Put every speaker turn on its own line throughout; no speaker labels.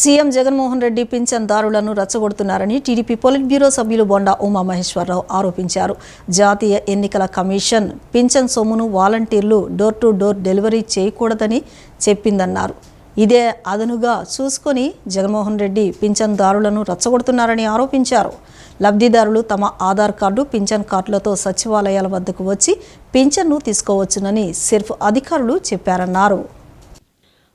CM Jaganmohan Reddy పింఛన్దారులను రచ్చగొడుతున్నారని TDP polit bureau సభ్యులు బొండా ఉమామహేశ్వరరావు ఆరోపించారు. జాతీయ ఎన్నికల కమిషన్ పింఛన్ సొమ్మును వాలంటీర్లు డోర్ టు డోర్ డెలివరీ చేయకూడదని చెప్పిందన్నారు. ఇదే అదనుగా చూసుకొని జగన్మోహన్ రెడ్డి పింఛన్దారులను రచ్చగొడుతున్నారని ఆరోపించారు. లబ్ధిదారులు తమ ఆధార్ కార్డు పింఛన్ కార్డులతో సచివాలయాల వద్దకు వచ్చి పింఛన్ను తీసుకోవచ్చునని సిర్ఫ్ అధికారులు చెప్పారన్నారు.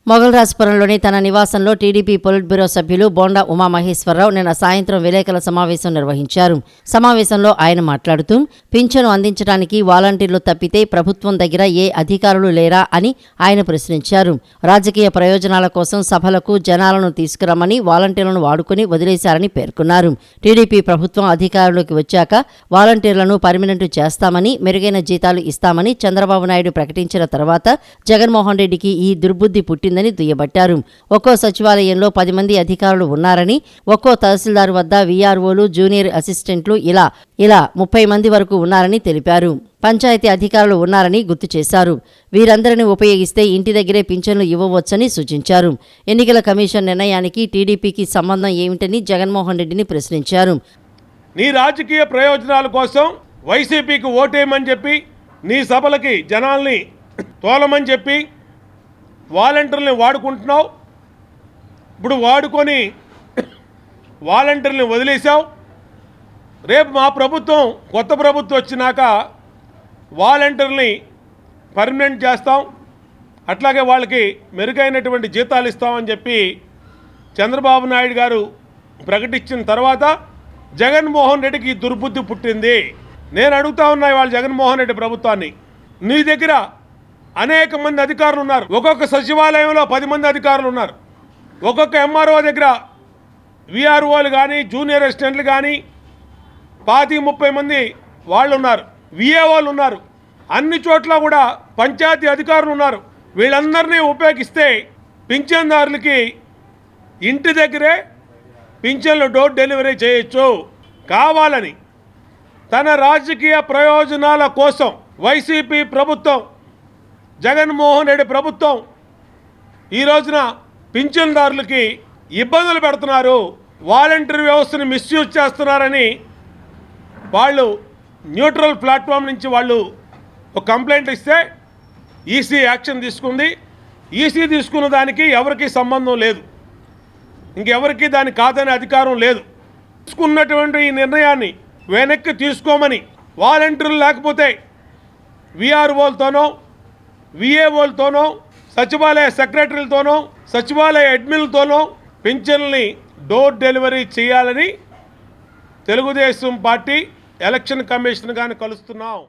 మొగల్రాజపురంలోని తన నివాసంలో టీడీపీ పొలిట్ బ్యూరో సభ్యులు బోండా ఉమామహేశ్వరరావు నిన్న సాయంత్రం విలేకరుల సమావేశం నిర్వహించారు. సమావేశంలో ఆయన మాట్లాడుతూ పింఛను అందించడానికి వాలంటీర్లు తప్పితే ప్రభుత్వం దగ్గర ఏ అధికారులు లేరా అని ఆయన ప్రశ్నించారు. రాజకీయ ప్రయోజనాల కోసం సభలకు జనాలను తీసుకురమ్మని వాలంటీర్లను వాడుకుని వదిలేశారని పేర్కొన్నారు. టీడీపీ ప్రభుత్వం అధికారంలోకి వచ్చాక వాలంటీర్లను పర్మినెంట్ చేస్తామని మెరుగైన జీతాలు ఇస్తామని చంద్రబాబు నాయుడు ప్రకటించిన తర్వాత జగన్మోహన్ రెడ్డికి ఈ దుర్బుద్ధి పుట్టిందని దుయ్యబట్టారు. ఒక్కో సచివాలయంలో పది మంది అధికారులు ఉన్నారని ఒక్కో తహసీల్దార్ వద్ద వీఆర్ఓలు జూనియర్ అసిస్టెంట్లు ఇలా ఇలా ముప్పై మంది వరకు ఉన్నారని తెలిపారు. పంచాయతీ అధికారులు ఉన్నారని గుర్తు చేశారు. వీరందరిని ఉపయోగిస్తే ఇంటి దగ్గరే పింఛన్లు ఇవ్వవచ్చని సూచించారు. ఎన్నికల కమిషన్ నిర్ణయానికి టీడీపీకి సంబంధం ఏమిటని జగన్మోహన్ రెడ్డిని ప్రశ్నించారు.
నీ రాజకీయ ప్రయోజనాల కోసం వైసీపీకి ఓటేయమని చెప్పి నీ సభలకి జనాల్ని తోలమని చెప్పి వాలంటీర్లని వాడుకుంటున్నావు? ఇప్పుడు వాడుకొని వాలంటీర్ని వదిలేసావు రేపు మా ప్రభుత్వం కొత్త ప్రభుత్వం వచ్చినాక వాలంటీర్ని పర్మనెంట్ చేస్తాం. అట్లాగే వాళ్ళకి మెరుగైనటువంటి జీతాలు ఇస్తామని చెప్పి చంద్రబాబు నాయుడు గారు ప్రకటించిన తర్వాత జగన్మోహన్ రెడ్డికి దుర్బుద్ధి పుట్టింది. నేను అడుగుతా ఉన్నా వాళ్ళు జగన్మోహన్ రెడ్డి ప్రభుత్వాన్ని. నీ దగ్గర అనేక మంది అధికారులు ఉన్నారు. ఒక్కొక్క సచివాలయంలో పది మంది అధికారులు ఉన్నారు. ఒక్కొక్క ఎంఆర్ఓ దగ్గర విఆర్ఓలు కానీ జూనియర్ అసిస్టెంట్లు కానీ పాతి ముప్పై మంది వాళ్ళు ఉన్నారు. విఏఓలు ఉన్నారు. అన్ని చోట్ల కూడా పంచాయతీ అధికారులు ఉన్నారు. వీళ్ళందరినీ ఉపయోగిస్తే పింఛన్దారులకి ఇంటి దగ్గరే పింఛన్లు డోర్ డెలివరీ చేయొచ్చు. కావాలని తన రాజకీయ ప్రయోజనాల కోసం వైసీపీ ప్రభుత్వం జగన్మోహన్ రెడ్డి ప్రభుత్వం ఈ రోజున పింఛన్దారులకి ఇబ్బందులు పెడుతున్నారు వాలంటీర్ వ్యవస్థను మిస్యూజ్ చేస్తున్నారని వాళ్ళు న్యూట్రల్ ప్లాట్ఫామ్ నుంచి వాళ్ళు ఒక కంప్లైంట్ ఇస్తే ఈసీ యాక్షన్ తీసుకుంది. ఈసీ తీసుకున్న దానికి ఎవరికి సంబంధం లేదు. ఇంకెవరికి దాని కాదనే అధికారం లేదు. తీసుకున్నటువంటి ఈ నిర్ణయాన్ని వెనక్కి తీసుకోమని వాలంటీర్లు లేకపోతే విఆర్ఓలతోనో విఏఓలతోనో సచివాలయ సెక్రటరీలతోనో సచివాలయ అడ్మిన్లతోనో పింఛన్లని డోర్ డెలివరీ చేయాలని తెలుగుదేశం పార్టీ ఎలక్షన్ కమిషన్ గాని కలుస్తున్నాం.